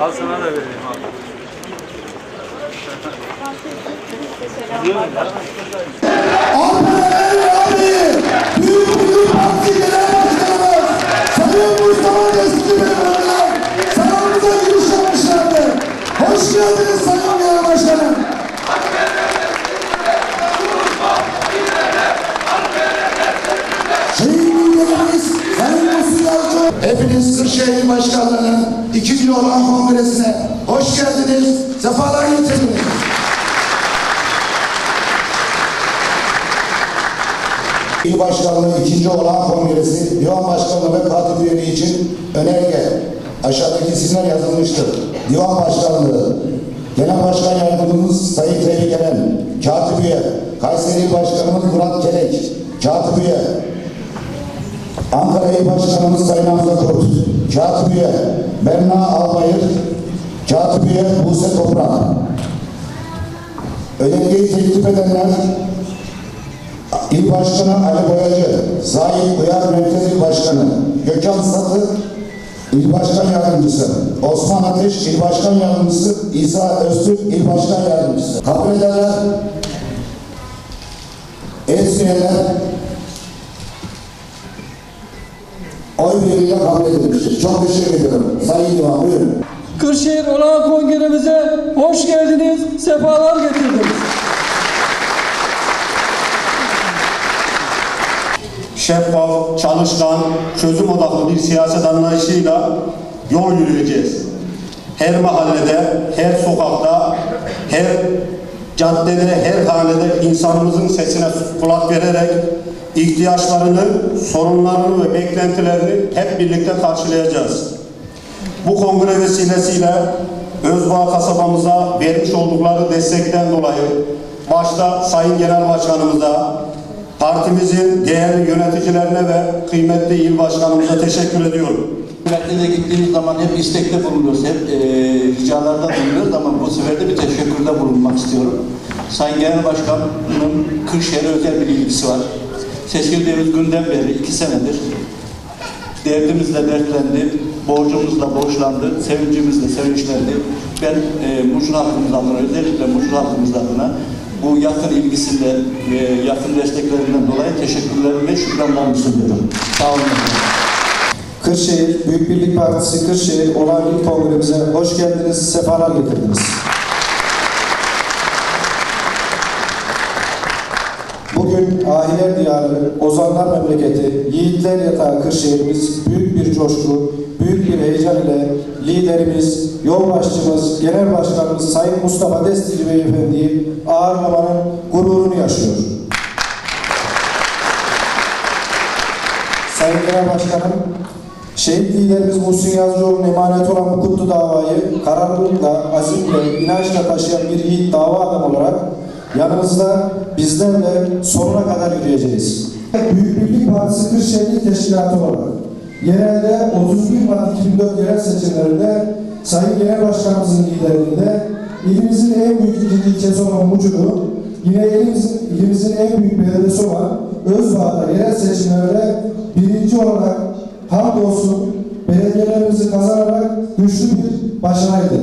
Al sana da vereyim ya? Alper abi, Büyük Birlik Partisi Hepiniz Kırşehir Başkanlığı'nın ikinci olan kongresine hoş geldiniz, sefalar getirdiniz. İl Başkanlığı ikinci olan kongresi, Divan Başkanlığı ve Katip üyeliği için önerge aşağıdaki isimler yazılmıştır. Divan Başkanlığı, Genel Başkan Yardımcımız Sayın Tevfik Eren, Katip üye, Kayseri Başkanımız Murat Kelek, Katip üye, Ankara Başkanımız Sayın Hamza Kurt, Katip üye, Berna Albayır, Katip üye Buse Toprak. Önergeyi teklif edenler İl Başkanı Ali Boyacı, Zahid Uyar Merkez İl Başkanı, Gökhan Satı, İl Başkan Yardımcısı, Osman Ateş, İl Başkan Yardımcısı, İsa Öztürk, İl Başkan Yardımcısı. Kabul edenler, etmeyenler, oy birliğiyle kabul edilmiştir. Çok teşekkür ediyorum. Sayın Divan, buyurun. Kırşehir Olağan Kongremize hoş geldiniz, sefalar getirdiniz. şeffaf, çalışkan, çözüm odaklı bir siyaset anlayışıyla yol yürüyeceğiz. Her mahallede, her sokakta, her caddede, her hanede insanımızın sesine kulak vererek ihtiyaçlarını, sorunlarını ve beklentilerini hep birlikte karşılayacağız. Bu kongre vesilesiyle Özbağ kasabamıza vermiş oldukları destekten dolayı başta Sayın Genel Başkanımıza, partimizin değerli yöneticilerine ve kıymetli il başkanımıza teşekkür ediyorum. Merkeze gittiğimiz zaman hep istekte bulunuyoruz, hep e, ricalarda bulunuyoruz ama bu sefer de bir teşekkürde bulunmak istiyorum. Sayın Genel Başkanımın Kırşehir'e özel bir ilgisi var. Seçildiğimiz günden beri iki senedir derdimizle dertlendi, borcumuzla borçlandı, sevincimizle sevinçlendi. Ben e, Mucur halkımız adına, özellikle Mucur halkımız adına bu yakın ilgisinden ve yakın desteklerinden dolayı teşekkürlerimi şükranlarımı sunuyorum. Sağ olun. Kırşehir Büyük Birlik Partisi Kırşehir ilk kongremize hoş geldiniz, sefalar getirdiniz. Bugün ahiler diyarı, ozanlar memleketi, yiğitler yatağı Kırşehir'imiz büyük bir coşku, büyük bir heyecan ile liderimiz, yol başçımız, genel başkanımız Sayın Mustafa Destici Beyefendi'yi ağırlamanın gururunu yaşıyor. Sayın Genel Başkanım, şehit liderimiz Muhsin Yazıcıoğlu'nun emanet olan bu kutlu davayı kararlılıkla, azimle, inançla taşıyan bir yiğit dava adamı olarak yanınızda bizlerle sonuna kadar yürüyeceğiz. Büyük Birlik Partisi Kırşehir Teşkilatı olarak yerelde 31 Mart 2004 yerel seçimlerinde Sayın Genel Başkanımızın liderliğinde ilimizin en büyük ikinci ilçesi olan Mucur'u yine ilimizin, ilimizin en büyük belediyesi olan Özbağ'da yerel seçimlerde birinci olarak hamdolsun belediyelerimizi kazanarak güçlü bir başarı